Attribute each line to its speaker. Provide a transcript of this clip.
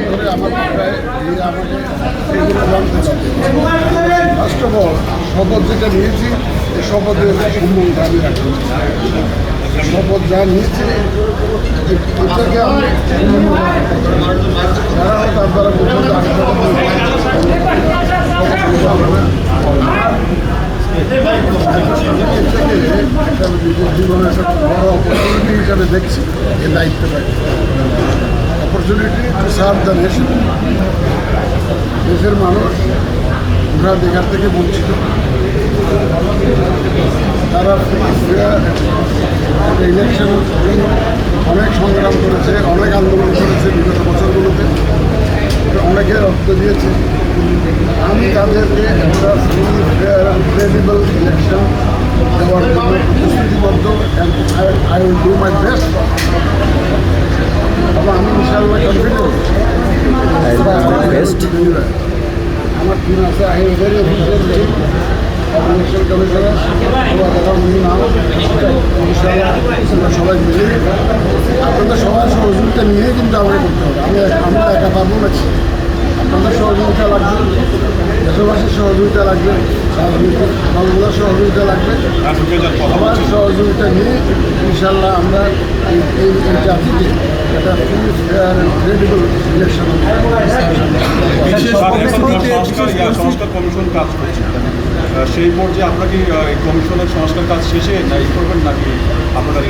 Speaker 1: ধরে আমাকে first of all শপথ যেটা নিয়েছি এই শপথে সম্বন্ধে আমি রাখতে। শপথ যা নিয়েছি যে আমি জীবনের একটা বড় অপরচুনিটি হিসাবে দেখছি এই দায়িত্বটাকে opportunity to serve the nation দেশের মানুষ ভোটাধিকার থেকে বঞ্চিত। তারা ইলেকশন অনেক সংগ্রাম করেছে, অনেক আন্দোলন করেছে বিগত বছরগুলোতে। অনেকে রক্ত দিয়েছে। আমি তাদেরকে একটা ক্রেডিবল ইলেকশন দেওয়ার জন্য প্রতিশ্রুতিবদ্ধ I will do my best তবে আমি ইনশাআল্লাহ কনফিডেন্ট
Speaker 2: বেস্ট
Speaker 1: আমার টিম আছে I am very official election commissioner ইনশাআল্লাহ আমরা সবাই মিলে আপনাদের সবাই সহযোগিতা নিয়ে কিন্তু আমরা করতে হবে। আমি আমরা একা পারব না। আপনাদের সহযোগিতা লাগবে। দেশবাসীর সহযোগিতা লাগবে রাজনীতির সহযোগিতা লাগবে। সবার সহযোগিতা নিয়ে ইনশাল্লাহ আমরা এই জাতিকে একটা ক্রেডিবল ইলেকশন
Speaker 3: সংস্কার কমিশন কাজ করছে। সেই পর্যায়ে আপনারা কি কমিশনের সংস্কার কাজ শেষে না করবেন নাকি আপনারা